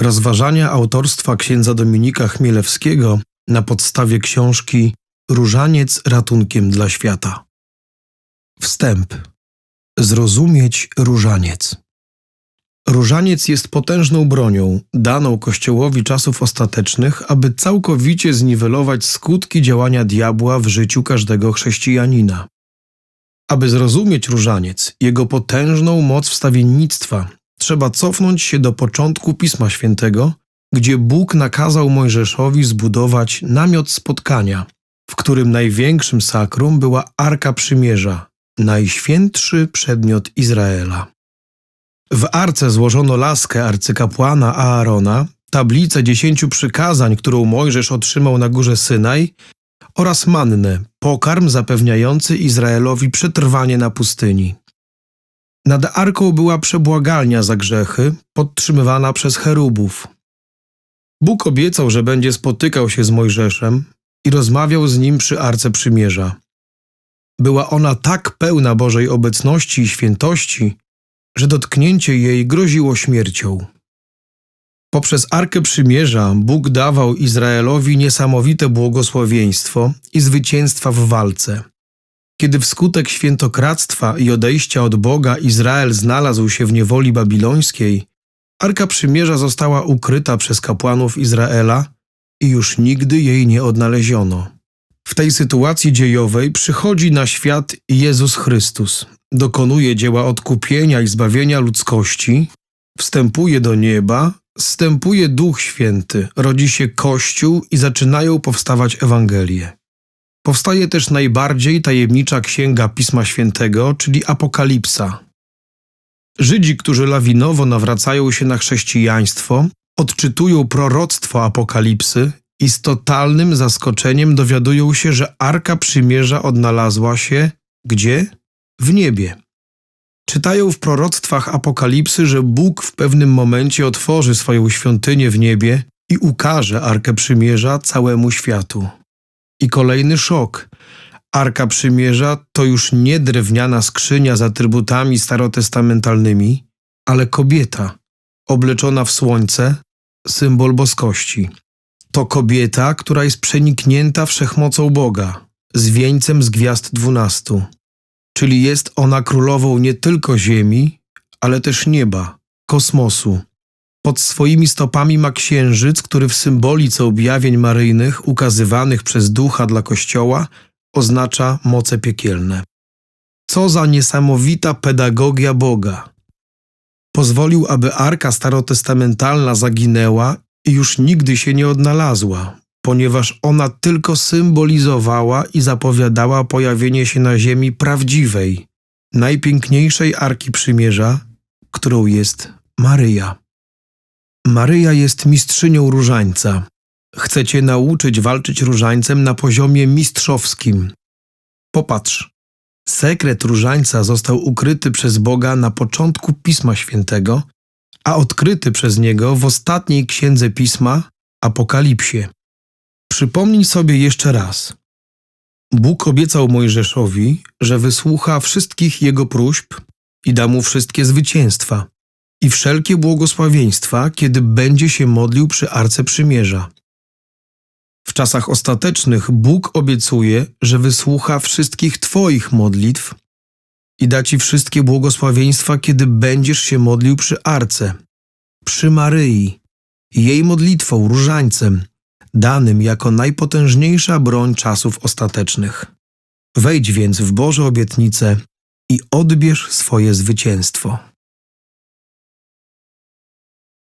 Rozważania autorstwa księdza Dominika Chmielewskiego na podstawie książki Różaniec ratunkiem dla świata. Wstęp. Zrozumieć różaniec. Różaniec jest potężną bronią, daną Kościołowi czasów ostatecznych, aby całkowicie zniwelować skutki działania diabła w życiu każdego chrześcijanina. Aby zrozumieć różaniec, jego potężną moc wstawiennictwa, trzeba cofnąć się do początku Pisma Świętego, gdzie Bóg nakazał Mojżeszowi zbudować namiot spotkania, w którym największym sakrum była Arka Przymierza, najświętszy przedmiot Izraela. W arce złożono laskę arcykapłana Aarona, tablicę dziesięciu przykazań, którą Mojżesz otrzymał na górze Synaj oraz mannę, pokarm zapewniający Izraelowi przetrwanie na pustyni. Nad arką była przebłagalnia za grzechy, podtrzymywana przez cherubów. Bóg obiecał, że będzie spotykał się z Mojżeszem i rozmawiał z nim przy arce przymierza. Była ona tak pełna Bożej obecności i świętości, że dotknięcie jej groziło śmiercią. Poprzez Arkę Przymierza Bóg dawał Izraelowi niesamowite błogosławieństwo i zwycięstwa w walce. Kiedy wskutek świętokradztwa i odejścia od Boga Izrael znalazł się w niewoli babilońskiej, Arka Przymierza została ukryta przez kapłanów Izraela i już nigdy jej nie odnaleziono. W tej sytuacji dziejowej przychodzi na świat Jezus Chrystus, dokonuje dzieła odkupienia i zbawienia ludzkości, wstępuje do nieba, wstępuje Duch Święty, rodzi się Kościół i zaczynają powstawać Ewangelie. Powstaje też najbardziej tajemnicza księga Pisma Świętego, czyli Apokalipsa. Żydzi, którzy lawinowo nawracają się na chrześcijaństwo, odczytują proroctwo Apokalipsy i z totalnym zaskoczeniem dowiadują się, że Arka Przymierza odnalazła się gdzie? W niebie. Czytają w proroctwach Apokalipsy, że Bóg w pewnym momencie otworzy swoją świątynię w niebie i ukaże Arkę Przymierza całemu światu. I kolejny szok. Arka Przymierza to już nie drewniana skrzynia z atrybutami starotestamentalnymi, ale kobieta, obleczona w słońce, symbol boskości. To kobieta, która jest przeniknięta wszechmocą Boga, z wieńcem z gwiazd dwunastu. Czyli jest ona królową nie tylko ziemi, ale też nieba, kosmosu. Pod swoimi stopami ma księżyc, który w symbolice objawień maryjnych ukazywanych przez ducha dla Kościoła oznacza moce piekielne. Co za niesamowita pedagogia Boga! Pozwolił, aby arka starotestamentalna zaginęła i już nigdy się nie odnalazła, ponieważ ona tylko symbolizowała i zapowiadała pojawienie się na ziemi prawdziwej, najpiękniejszej arki przymierza, którą jest Maryja. Maryja jest mistrzynią różańca. Chce cię nauczyć walczyć różańcem na poziomie mistrzowskim. Popatrz. Sekret różańca został ukryty przez Boga na początku Pisma Świętego, a odkryty przez Niego w ostatniej księdze Pisma, Apokalipsie. Przypomnij sobie jeszcze raz. Bóg obiecał Mojżeszowi, że wysłucha wszystkich jego próśb i da mu wszystkie zwycięstwa i wszelkie błogosławieństwa, kiedy będzie się modlił przy Arce Przymierza. W czasach ostatecznych Bóg obiecuje, że wysłucha wszystkich Twoich modlitw i da Ci wszystkie błogosławieństwa, kiedy będziesz się modlił przy Arce, przy Maryi, jej modlitwą, różańcem, danym jako najpotężniejsza broń czasów ostatecznych. Wejdź więc w Boże obietnice i odbierz swoje zwycięstwo.